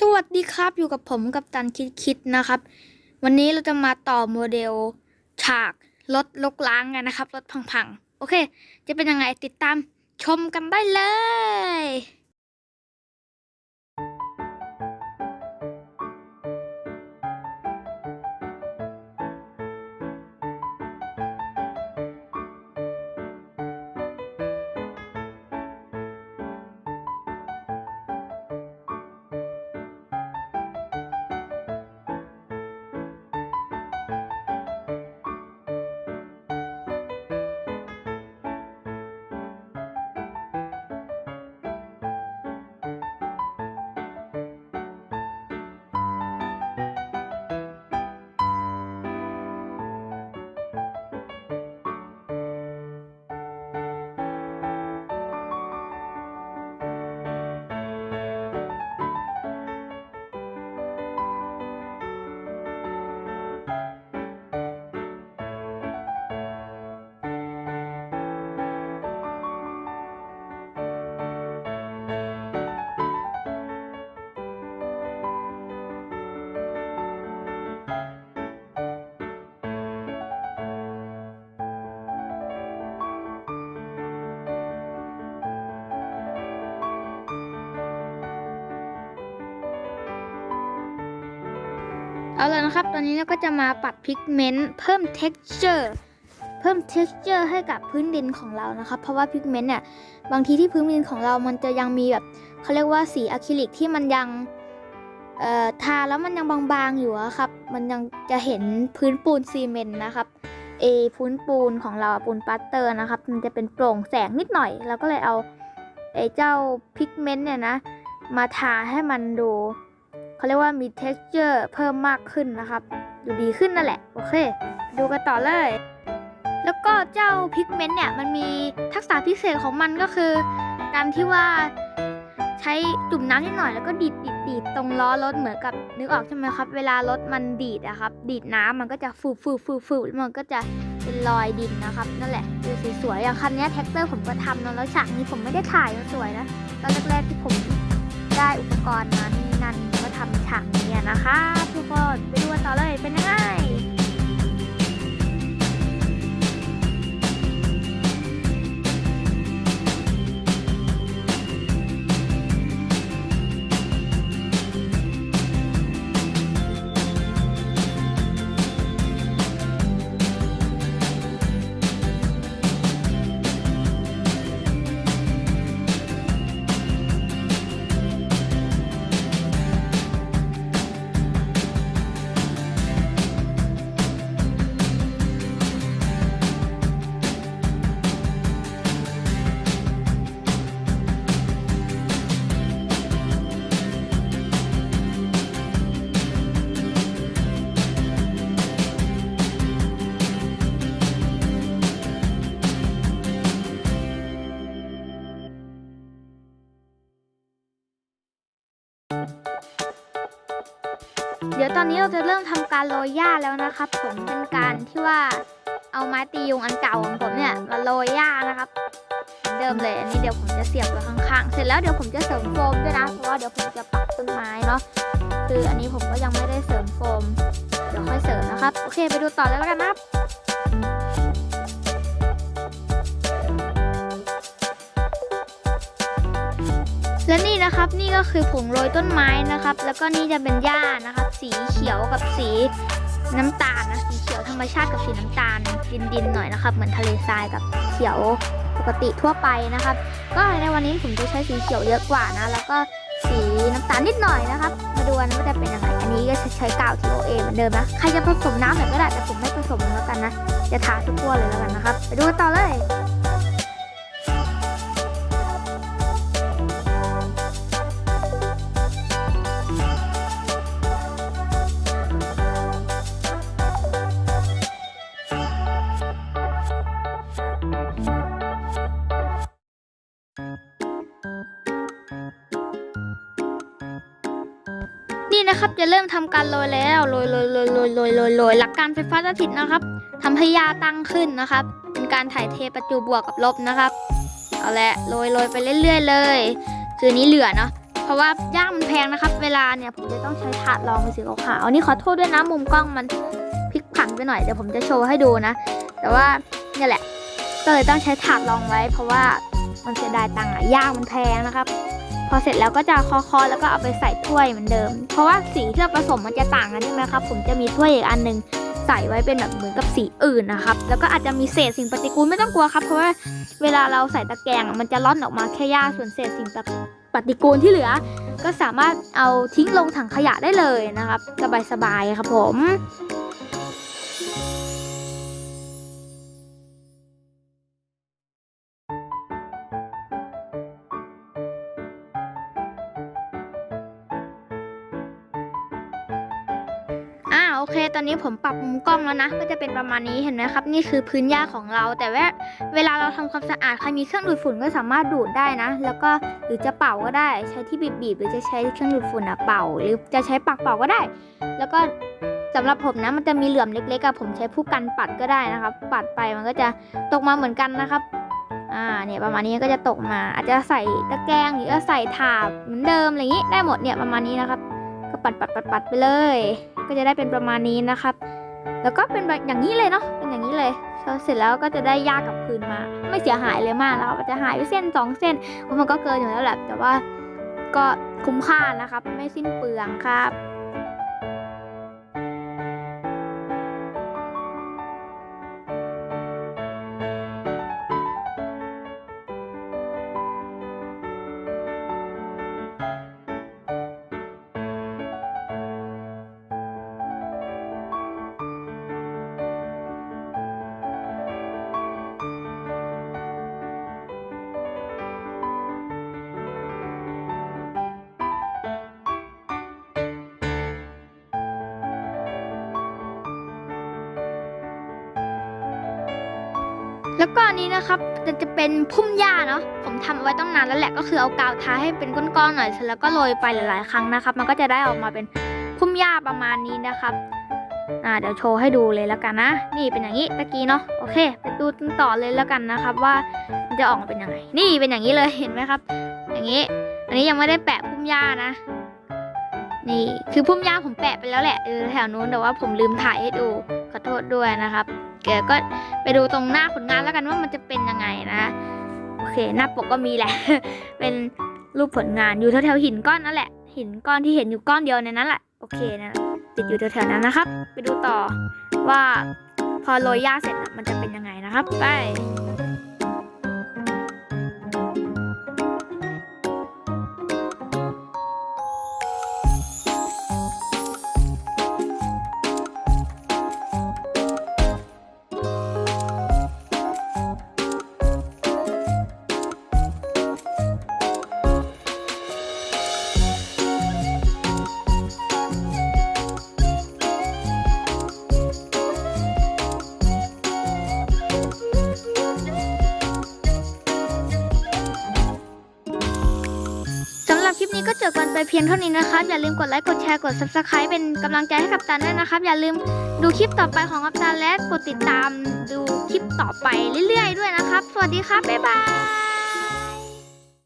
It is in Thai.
สวัสดีครับอยู่กับผมกับตันคิดคิดนะครับ วันนี้เราจะมาต่อโมเดล ฉากรถลกล้างกันนะครับรถพังๆ โอเค จะเป็นยังไงติดตามชมกันได้เลย เอาละนะครับ ตอนนี้เราก็จะมาปรับพิกเมนต์เพิ่ม texture เพิ่ม texture ให้กับพื้นดินของเรานะครับ เพราะว่าพิกเมนต์เนี่ยบางทีที่พื้นดินของเรามันจะยังมีแบบเขาเรียกว่าสีอะคริลิกที่มันยังทาแล้วมันยังบางๆอยู่อะครับ มันยังจะเห็นพื้นปูนซีเมนต์นะครับเอพื้นปูนของเราปูนปัตเตอร์นะครับ มันจะเป็นโปร่งแสงนิดหน่อย เราก็เลยเอาไอ้เจ้าพิกเมนต์เนี่ยนะ มาทาให้มันดู เขาเรียกว่ามี texture เพิ่มมากขึ้นนะครับ ดูดีขึ้นนั่นแหละ โอเค ดูกันต่อเลย แล้วก็เจ้าพิกเมนต์เนี่ย มันมีทักษะพิเศษของมันก็คือ การที่ว่าใช้จุ่มน้ำนิดหน่อยแล้วก็ดีดดีดดดตรงล้อรถเหมือนกับนึกออกใช่ไหมครับ เวลารถมันดีดอะครับ ดีดน้ำมันก็จะฟูฟูฟูฟูแล้วมันก็จะเป็นรอยดินนะครับ นั่นแหละดูสวยๆอย่างคันเนี้ยแท็กเตอร์ผมก็ทำนะแล้วฉากนี้ผมไม่ได้ถ่ายสวยนะตอนแรกๆที่ผมได้อุปกรณ์นั้นันก็ทำฉากนี้นะคะ ทุกคนไปดูกันต่อเลยเป็นยังไง เดี๋ยวตอนนี้เราจะเริ่มทำการโรยหญ้าแล้วนะครับ ผมเป็นการที่ว่าเอาไม้ตียุงอันเก่าของผมเนี่ยมาโรยหญ้านะครับเหมือนเดิมเลยอันนี้เดี๋ยวผมจะเสียบไว้ข้างๆ เสร็จแล้วเดี๋ยวผมจะเสริมโฟมด้วยนะเพราะว่าเดี๋ยวผมจะปักต้นไม้เนาะคืออันนี้ผมก็ยังไม่ได้เสริมโฟม เดี๋ยวค่อยเสริมนะครับ โอเคไปดูต่อเลยแล้วกันนะครับและนี่นะครับนี่ก็คือผงโรยต้นไม้นะครับ แล้วก็นี่จะเป็นหญ้านะครับ สีเขียวกับสีน้ำตาลนะสีเขียวธรรมชาติกับสีน้ำตาลดินดินๆหน่อยนะครับ เหมือนทะเลทรายกับเขียวปกติทั่วไปนะครับ ก็ในวันนี้ผมจะใช้สีเขียวเยอะกว่านะ แล้วก็สีน้ำตาลนิดหน่อยนะครับ มาดูกันว่าจะเป็นยังไงอันนี้ก็จะใช้กาว TOA เหมือนเดิมนะใครจะผสมน้ำแบบก็ได้แต่ผมไม่ผสมแล้วกันนะจะทาทุกขั้วเลยแล้วกันนะครับ ไปดูกันต่อเลย นี่นะครับ จะเริ่มทำการโรยแล้วโรยโรยโรยโรยโรยโรยโรยหลักการไฟฟ้าสถิตนะครับทำให้ยาตั้งขึ้นนะครับ เป็นการถ่ายเทประจุบวกกับลบนะครับเอาละโรยโรยไปเรื่อย ๆ เลย คือนี้เหลือเนาะเพราะว่าย่างมันแพงนะครับ เวลาเนี่ยผมจะต้องใช้ถาดรองเป็นสีขาวๆอันนี้ขอโทษด้วยนะมุมกล้องมันพลิกผันไปหน่อยเดี๋ยวผมจะโชว์ให้ดูนะ แต่ว่าเนี่ยแหละก็เลยต้องใช้ถาดรองไว้ เพราะว่ามันเสียดายตังค์อะย่างมันแพงนะครับ อเสร็จแล้วก็จะเคอๆแล้วก็เอาไปใส่ถ้วยเหมือนเดิม เพราะว่าสีที่เราผสมมันจะต่างกันใช่ไหมครับ ผมจะมีถ้วยอีกอันหนึงใส่ไว้เป็นแบบเหมือนกับสีอื่นนะครับ แล้วก็อาจจะมีเศษสิ่งปฏิกูลไม่ต้องกลัวครับ เพราะว่าเวลาเราใส่ตะแกรงมันจะร่อนออกมาแค่หญ้าส่วนเศษสิ่งปฏิกูลที่เหลือ ก็สามารถเอาทิ้งลงถังขยะได้เลยนะครับ สบายๆครับผม เคตอนนี้ผมปรับมุมกล้องแล้วนะ ก็จะเป็นประมาณนี้เห็นไหมครับ นี่คือพื้นหญ้าของเรา แต่ว่าเวลาเราทำความสะอาดใครมีเครื่องดูดฝุ่นก็สามารถดูดได้นะ แล้วก็หรือจะเป่าก็ได้ ใช้ที่บีบๆหรือจะใช้เครื่องดูดฝุ่นอะเป่า หรือจะใช้ปากเป่าก็ได้ แล้วก็สำหรับผมนะมันจะมีเหลื่อมเล็กๆอะผมใช้ผู้กันปัดก็ได้นะครับ ปัดไปมันก็จะตกมาเหมือนกันนะครับอ่าเนี่ยประมาณนี้ก็จะตกมา อาจจะใส่ตะแกรงหรือใส่ถาดเหมือนเดิมอะไรอย่างนี้ได้หมดเนี่ยประมาณนี้นะครับ ก็ปัดปัดปัดปัดไปเลย ก็จะได้เป็นประมาณนี้นะครับ แล้วก็เป็นแบบอย่างนี้เลยเนาะเป็นอย่างนี้เลยพอเสร็จแล้วก็จะได้ยากกับคืนมา ไม่เสียหายเลยมากนะครับอาจจะหายไปเส้นสองเส้นเพราะมันก็เกินอยู่แล้วแหละแต่ว่าก็คุ้มค่านะครับ ไม่สิ้นเปลืองครับ แล้วก็อันนี้นะครับจะจะเป็นพุ่มหญ้าเนาะผมทำเอาไว้ตั้งนานแล้วแหละก็คือเอากาวทาให้เป็นก้อนๆหน่อยเสร็จแล้วก็โรยไปหลายๆ ครั้งนะครับ มันก็จะได้ออกมาเป็นพุ่มหญ้าประมาณนี้นะครับอ่าเดี๋ยวโชว์ให้ดูเลยแล้วกันนะ นี่เป็นอย่างนี้ตะกี้เนาะโอเค ไปดูต่อเลยแล้วกันนะครับว่ามันจะออกมาเป็นยังไง นี่เป็นอย่างนี้เลยเห็นไหมครับ อย่างนี้ อันนี้ยังไม่ได้แปะพุ่มหญ้านะ นี่คือพุ่มหญ้าผมแปะไปแล้วแหละเออแถวนู้นแต่ว่าผมลืมถ่ายให้ดูขอโทษด้วยนะครับ แกก็ไปดูตรงหน้าผลงานแล้วกันว่ามันจะเป็นยังไงนะ โอเค หน้าปกก็มีแหละ เป็นรูปผลงานอยู่แถวๆหินก้อนนั่นแหละ หินก้อนที่เห็นอยู่ก้อนเดียวในนั้นแหละ โอเคนะ ติดอยู่แถวๆนั้นนะครับ ไปดูต่อว่าพอโรยหญ้าเสร็จมันจะเป็นยังไงนะครับ ไป คลิปนี้ก็จบกันไปเพียงเท่านี้นะครับ อย่าลืมกดไลค์กดแชร์กด subscribe เป็นกำลังใจให้กับตันด้วยนะครับ อย่าลืมดูคลิปต่อไปของกับตันและกดติดตามดูคลิปต่อไปเรื่อย ๆ ด้วยนะครับ สวัสดีครับบ๊ายบาย